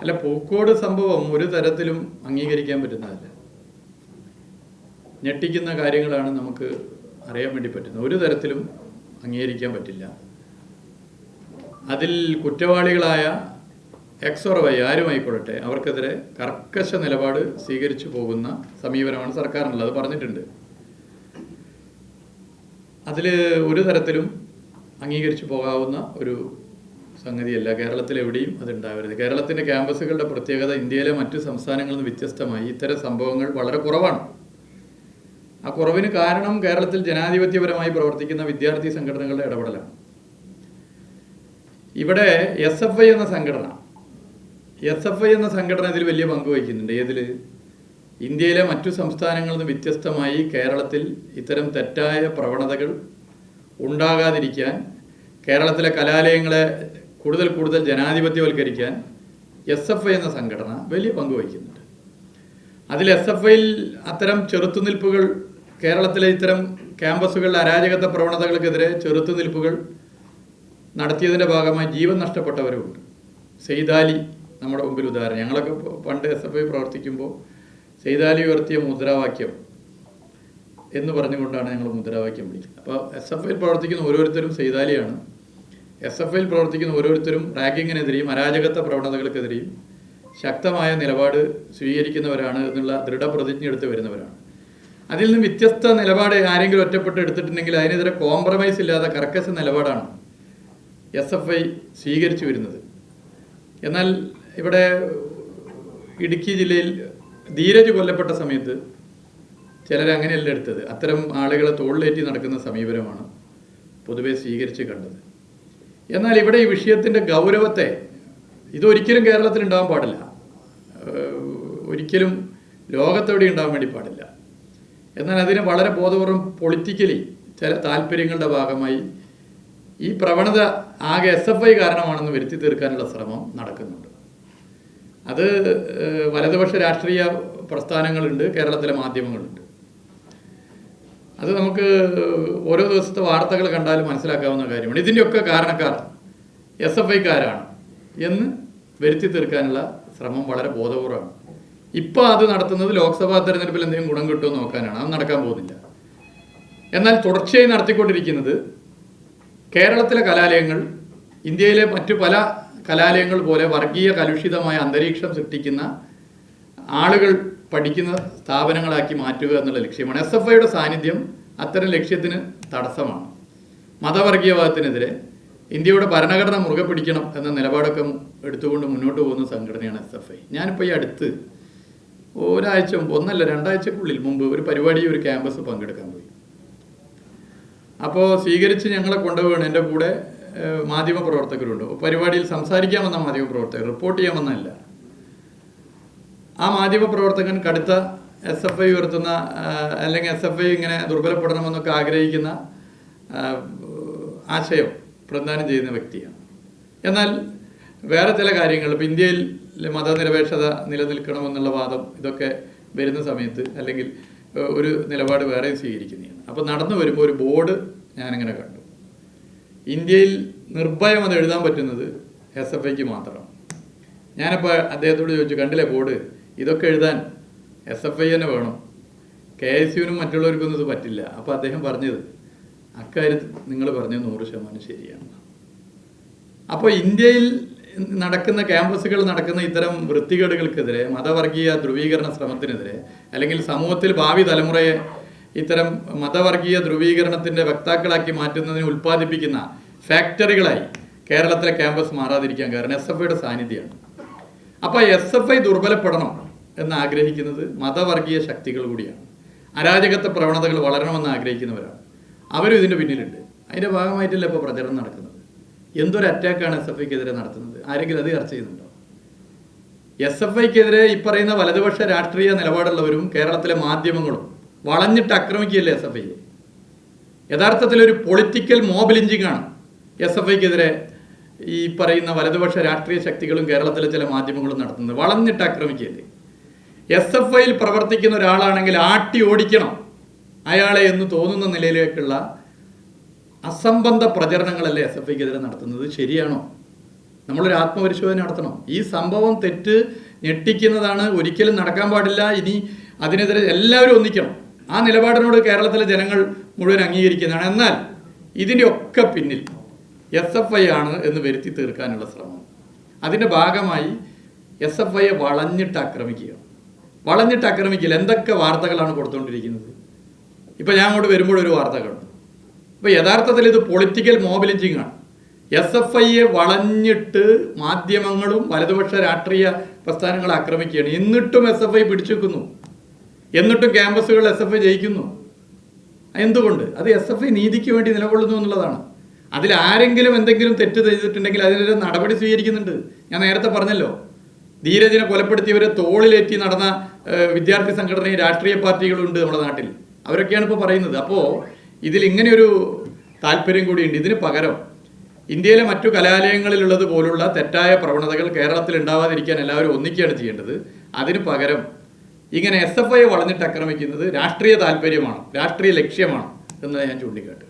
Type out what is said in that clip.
അല്ല പൂക്കോട് സംഭവം ഒരു തരത്തിലും അംഗീകരിക്കാൻ പറ്റുന്നതല്ല. ഞെട്ടിക്കുന്ന കാര്യങ്ങളാണ് നമുക്ക് അറിയാൻ വേണ്ടി പറ്റുന്നത്. ഒരു തരത്തിലും അംഗീകരിക്കാൻ പറ്റില്ല. അതിൽ കുറ്റവാളികളായ എക്സ് വൈ ആരുമായിക്കൊള്ളട്ടെ അവർക്കെതിരെ കർക്കശ നിലപാട് സ്വീകരിച്ചു പോകുന്ന സമീപനമാണ് സർക്കാരിനുള്ളത്. അത് പറഞ്ഞിട്ടുണ്ട്. അതിൽ ഒരു തരത്തിലും അംഗീകരിച്ചു പോകാവുന്ന ഒരു സംഗതിയല്ല കേരളത്തിൽ എവിടെയും അത് ഉണ്ടാവരുത് കേരളത്തിന്റെ ക്യാമ്പസുകളുടെ പ്രത്യേകത ഇന്ത്യയിലെ മറ്റു സംസ്ഥാനങ്ങളിൽ നിന്ന് വ്യത്യസ്തമായി. ഇത്തരം സംഭവങ്ങൾ വളരെ കുറവാണ്. ആ കുറവിന് കാരണം കേരളത്തിൽ ജനാധിപത്യപരമായി പ്രവർത്തിക്കുന്ന വിദ്യാർത്ഥി സംഘടനകളുടെ ഇടപെടലാണ്. ഇവിടെ എസ് എഫ് ഐ എന്ന സംഘടന എസ് എഫ് ഐ എന്ന സംഘടന ഇതിൽ വലിയ പങ്ക് വഹിക്കുന്നുണ്ട്. ഏതിൽ? ഇന്ത്യയിലെ മറ്റു സംസ്ഥാനങ്ങളിൽ നിന്ന് വ്യത്യസ്തമായി കേരളത്തിൽ ഇത്തരം തെറ്റായ പ്രവണതകൾ ഉണ്ടാകാതിരിക്കാൻ കേരളത്തിലെ കലാലയങ്ങളെ കൂടുതൽ കൂടുതൽ ജനാധിപത്യവൽക്കരിക്കാൻ എസ് എഫ് ഐ എന്ന സംഘടന വലിയ പങ്ക് വഹിക്കുന്നുണ്ട്. അതിൽ എസ് എഫ് ഐയിൽ അത്തരം ചെറുത്തുനിൽപ്പുകൾ കേരളത്തിലെ ഇത്തരം ക്യാമ്പസുകളിലെ അരാജകത്വ പ്രവണതകൾക്കെതിരെ ചെറുത്തുനിൽപ്പുകൾ നടത്തിയതിന്റെ ഭാഗമായി ജീവൻ നഷ്ടപ്പെട്ടവരുമുണ്ട്. സെയ്താലി നമ്മുടെ മുമ്പിൽ ഉദാഹരണം. ഞങ്ങളൊക്കെ പണ്ട് എസ് എഫ് ഐ പ്രവർത്തിക്കുമ്പോൾ സെയ്താലി ഉയർത്തിയ മുദ്രാവാക്യം എന്ന് പറഞ്ഞുകൊണ്ടാണ് ഞങ്ങൾ മുദ്രാവാക്യം വിളിക്കുന്നത്. അപ്പോൾ എസ് എഫ് ഐയിൽ പ്രവർത്തിക്കുന്ന ഓരോരുത്തരും സെയ്താലിയാണ് എസ് എഫ് ഐയിൽ പ്രവർത്തിക്കുന്ന ഓരോരുത്തരും റാഗിങ്ങിനെതിരെയും അരാജകത്വ പ്രവണതകൾക്കെതിരെയും ശക്തമായ നിലപാട് സ്വീകരിക്കുന്നവരാണ് എന്നുള്ള ദൃഢപ്രതിജ്ഞ എടുത്ത് വരുന്നവരാണ്. അതിൽ നിന്ന് വ്യത്യസ്ത നിലപാട് ആരെങ്കിലും ഒറ്റപ്പെട്ട് എടുത്തിട്ടുണ്ടെങ്കിൽ അതിനെതിരെ കോംപ്രമൈസ് ഇല്ലാതെ കർക്കശ നിലപാടാണ് എസ് എഫ് ഐ സ്വീകരിച്ചു വരുന്നത്. എന്നാൽ ഇവിടെ ഇടുക്കി ജില്ലയിൽ ധീരജ് കൊല്ലപ്പെട്ട സമയത്ത് ചിലർ അങ്ങനെയല്ല എടുത്തത്. അത്തരം ആളുകളെ തോളിലേറ്റി നടക്കുന്ന സമീപനമാണ് പൊതുവെ സ്വീകരിച്ച് കണ്ടത്. എന്നാൽ ഇവിടെ ഈ വിഷയത്തിന്റെ ഗൗരവത്തെ ഇതൊരിക്കലും കേരളത്തിൽ ഉണ്ടാവാൻ പാടില്ല. ഒരിക്കലും ലോകത്തെവിടെ ഉണ്ടാവാൻ വേണ്ടി പാടില്ല. എന്നാൽ അതിനെ വളരെ ബോധപൂർവം പൊളിറ്റിക്കലി ചില താല്പര്യങ്ങളുടെ ഭാഗമായി ഈ പ്രവണത ആകെ എസ് എഫ് ഐ കാരണമാണെന്ന് വരുത്തി തീർക്കാനുള്ള ശ്രമം നടക്കുന്നുണ്ട്. അത് വലതുപക്ഷ രാഷ്ട്രീയ പ്രസ്ഥാനങ്ങളുണ്ട് കേരളത്തിലെ മാധ്യമങ്ങളുണ്ട്. അത് നമുക്ക് ഓരോ ദിവസത്തെ വാർത്തകൾ കണ്ടാലും മനസ്സിലാക്കാവുന്ന കാര്യമാണ്. ഇതിന്റെയൊക്കെ കാരണക്കാർ എസ് എഫ് ഐക്കാരാണ് എന്ന് വരുത്തി തീർക്കാനുള്ള ശ്രമം വളരെ ബോധപൂർവമാണ്. ഇപ്പോൾ അത് നടത്തുന്നത് ലോക്സഭാ തെരഞ്ഞെടുപ്പിൽ എന്തെങ്കിലും ഗുണം കിട്ടുമോ നോക്കാനാണ്. അത് നടക്കാൻ പോകുന്നില്ല. എന്നാൽ തുടർച്ചയായി നടത്തിക്കൊണ്ടിരിക്കുന്നത് കേരളത്തിലെ കലാലയങ്ങൾ ഇന്ത്യയിലെ മറ്റു പല കലാലയങ്ങൾ പോലെ വർഗീയ കലുഷിതമായ അന്തരീക്ഷം സൃഷ്ടിക്കുന്ന ആളുകൾ പഠിക്കുന്ന സ്ഥാപനങ്ങളാക്കി മാറ്റുക എന്നുള്ള ലക്ഷ്യമാണ്. എസ് എഫ് ഐയുടെ സാന്നിധ്യം അത്തരം ലക്ഷ്യത്തിന് തടസ്സമാണ്. മതവർഗീയവാദത്തിനെതിരെ ഇന്ത്യയുടെ ഭരണഘടന മുറുകെ പിടിക്കണം എന്ന നിലപാടൊക്കെ എടുത്തുകൊണ്ട് മുന്നോട്ട് പോകുന്ന സംഘടനയാണ് എസ് എഫ് ഐ. ഞാനിപ്പോൾ ഈ അടുത്ത് ഒരാഴ്ച മുമ്പ് ഒന്നല്ല രണ്ടാഴ്ചക്കുള്ളിൽ മുമ്പ് ഒരു പരിപാടി ഒരു ക്യാമ്പസ് പങ്കെടുക്കാൻ പോയി. അപ്പോൾ സ്വീകരിച്ച് ഞങ്ങളെ കൊണ്ടുപോകണം എന്റെ കൂടെ മാധ്യമപ്രവർത്തകരുണ്ട് പരിപാടിയിൽ സംസാരിക്കാൻ വന്ന മാധ്യമപ്രവർത്തകർ റിപ്പോർട്ട് ചെയ്യാൻ വന്നതല്ല മാധ്യമ പ്രവർത്തകൻ കടുത്ത എസ് എഫ് ഐ ഉയർത്തുന്ന അല്ലെങ്കിൽ എസ് എഫ് ഐ ഇങ്ങനെ ദുർബലപ്പെടണമെന്നൊക്കെ ആഗ്രഹിക്കുന്ന ആ, ആശയം പ്രദാനം ചെയ്യുന്ന വ്യക്തിയാണ്. എന്നാൽ വേറെ ചില കാര്യങ്ങൾ ഇപ്പം ഇന്ത്യയിൽ മതനിരപേക്ഷത നിലനിൽക്കണമെന്നുള്ള വാദം ഇതൊക്കെ വരുന്ന സമയത്ത് അല്ലെങ്കിൽ ഒരു നിലപാട് വേറെ സ്വീകരിക്കുന്നതാണ്. അപ്പോൾ നടന്നു വരുമ്പോൾ ഒരു ബോർഡ് ഞാനിങ്ങനെ കണ്ടു. ഇന്ത്യയിൽ നിർഭയം അത് എഴുതാൻ പറ്റുന്നത് എസ് എഫ് ഐക്ക് മാത്രമാണ്. ഞാനപ്പോൾ അദ്ദേഹത്തോട് ചോദിച്ചു കണ്ടില്ലേ ബോർഡ്? ഇതൊക്കെ എഴുതാൻ എസ് എഫ് ഐ തന്നെ വേണം. കെ എസ് യുവിനും മറ്റുള്ളവർക്കൊന്നും ഇത് പറ്റില്ല. അപ്പോൾ അദ്ദേഹം പറഞ്ഞത് അക്കാര്യത്തിൽ നിങ്ങൾ പറഞ്ഞത് നൂറ് ശതമാനം ശരിയാണ്. അപ്പോൾ ഇന്ത്യയിൽ നടക്കുന്ന ക്യാമ്പസുകൾ നടക്കുന്ന ഇത്തരം വൃത്തികേടുകൾക്കെതിരെ മതവർഗീയ ധ്രുവീകരണ ശ്രമത്തിനെതിരെ അല്ലെങ്കിൽ സമൂഹത്തിൽ ഭാവി തലമുറയെ ഇത്തരം മതവർഗീയ ധ്രുവീകരണത്തിന്റെ വക്താക്കളാക്കി മാറ്റുന്നതിന് ഉൽപ്പാദിപ്പിക്കുന്ന ഫാക്ടറികളായി കേരളത്തിലെ ക്യാമ്പസ് മാറാതിരിക്കാൻ കാരണം എസ് എഫ് ഐയുടെ സാന്നിധ്യമാണ്. അപ്പോൾ എസ് എഫ് ഐ ദുർബലപ്പെടണം എന്ന് ആഗ്രഹിക്കുന്നത് മതവർഗീയ ശക്തികൾ കൂടിയാണ്. അരാജകത്വ പ്രവണതകൾ വളരണമെന്ന് ആഗ്രഹിക്കുന്നവരാണ്. അവരും ഇതിന്റെ പിന്നിലുണ്ട്. അതിന്റെ ഭാഗമായിട്ടല്ല ഇപ്പോൾ പ്രചരണം നടക്കുന്നത്? എന്തൊരു അറ്റാക്കാണ് എസ് എഫ് ഐക്കെതിരെ നടത്തുന്നത്? ആരെങ്കിലും അത് ചർച്ച ചെയ്യുന്നുണ്ടോ? എസ് എഫ് ഐക്കെതിരെ ഈ പറയുന്ന വലതുപക്ഷ രാഷ്ട്രീയ നിലപാടുള്ളവരും കേരളത്തിലെ മാധ്യമങ്ങളും വളഞ്ഞിട്ട് ആക്രമിക്കുകയല്ലേ എസ് എഫ് ഐയെ യഥാർത്ഥത്തിൽ ഒരു പൊളിറ്റിക്കൽ മോബിലിഞ്ചിങ് ആണ് എസ് എഫ് ഐക്കെതിരെ ഈ പറയുന്ന വലതുപക്ഷ രാഷ്ട്രീയ ശക്തികളും കേരളത്തിലെ ചില മാധ്യമങ്ങളും നടത്തുന്നത്. വളഞ്ഞിട്ട് ആക്രമിക്കരുത് എസ് എഫ് ഐയിൽ പ്രവർത്തിക്കുന്ന ഒരാളാണെങ്കിൽ ആട്ടി ഓടിക്കണം അയാളെ എന്ന് തോന്നുന്ന നിലയിലേക്കുള്ള അസംബന്ധ പ്രചരണങ്ങളല്ലേ എസ് എഫ് ഐക്കെതിരെ നടത്തുന്നത്? ശരിയാണോ? നമ്മളൊരു ആത്മപരിശോധന നടത്തണം. ഈ സംഭവം തെറ്റ് ഞെട്ടിക്കുന്നതാണ്. ഒരിക്കലും നടക്കാൻ പാടില്ല. ഇനി അതിനെതിരെ എല്ലാവരും ഒന്നിക്കണം. ആ നിലപാടിനോട് കേരളത്തിലെ ജനങ്ങൾ മുഴുവൻ അംഗീകരിക്കുന്നതാണ്. എന്നാൽ ഇതിന്റെ ഒക്കെ പിന്നിൽ എസ് എഫ് ഐ ആണ് എന്ന് വരുത്തി തീർക്കാനുള്ള ശ്രമം. അതിന്റെ ഭാഗമായി എസ് എഫ് ഐയെ വളഞ്ഞിട്ട് ആക്രമിക്കുക. വളഞ്ഞിട്ട് ആക്രമിക്കില്ല എന്തൊക്കെ വാർത്തകളാണ് കൊടുത്തുകൊണ്ടിരിക്കുന്നത് ഇപ്പോൾ ഞാൻ അങ്ങോട്ട് വരുമ്പോൾ ഒരു വാർത്ത കണ്ടു ഇപ്പോൾ യഥാർത്ഥത്തിൽ ഇത് പൊളിറ്റിക്കൽ മോബിലിറ്റിംഗ് ആണ്. എസ് എഫ് ഐയെ വളഞ്ഞിട്ട് മാധ്യമങ്ങളും വലതുപക്ഷ രാഷ്ട്രീയ പ്രസ്ഥാനങ്ങൾ ആക്രമിക്കുകയാണ്. എന്നിട്ടും എസ് എഫ് ഐ പിടിച്ചു എന്നിട്ടും ക്യാമ്പസുകൾ എസ് എഫ് ഐ ജയിക്കുന്നു. എന്തുകൊണ്ട്? അത് എസ് എഫ് ഐ നീതിക്ക് വേണ്ടി നിലകൊള്ളുന്നു എന്നുള്ളതാണ്. അതിൽ ആരെങ്കിലും എന്തെങ്കിലും തെറ്റ് ചെയ്തിട്ടുണ്ടെങ്കിൽ അതിനൊരു നടപടി സ്വീകരിക്കുന്നുണ്ട്. ഞാൻ നേരത്തെ പറഞ്ഞല്ലോ ധീരജിനെ കൊലപ്പെടുത്തിയവരെ തോളിലേറ്റി നടന്ന വിദ്യാർത്ഥി സംഘടനയും രാഷ്ട്രീയ പാർട്ടികളുണ്ട് നമ്മുടെ നാട്ടിൽ. അവരൊക്കെയാണ് ഇപ്പോൾ പറയുന്നത്. അപ്പോൾ ഇതിൽ ഇങ്ങനെയൊരു താല്പര്യം കൂടിയുണ്ട്. ഇതിന് പകരം ഇന്ത്യയിലെ മറ്റു കലാലയങ്ങളിലുള്ളത് പോലുള്ള തെറ്റായ പ്രവണതകൾ കേരളത്തിൽ ഉണ്ടാവാതിരിക്കാൻ എല്ലാവരും ഒന്നിക്കുകയാണ് ചെയ്യേണ്ടത്. അതിന് പകരം ഇങ്ങനെ എസ് എഫ് ഐ വളഞ്ഞിട്ട് ആക്രമിക്കുന്നത് രാഷ്ട്രീയ താല്പര്യമാണ് രാഷ്ട്രീയ ലക്ഷ്യമാണ് എന്ന് ഞാൻ ചൂണ്ടിക്കാട്ടും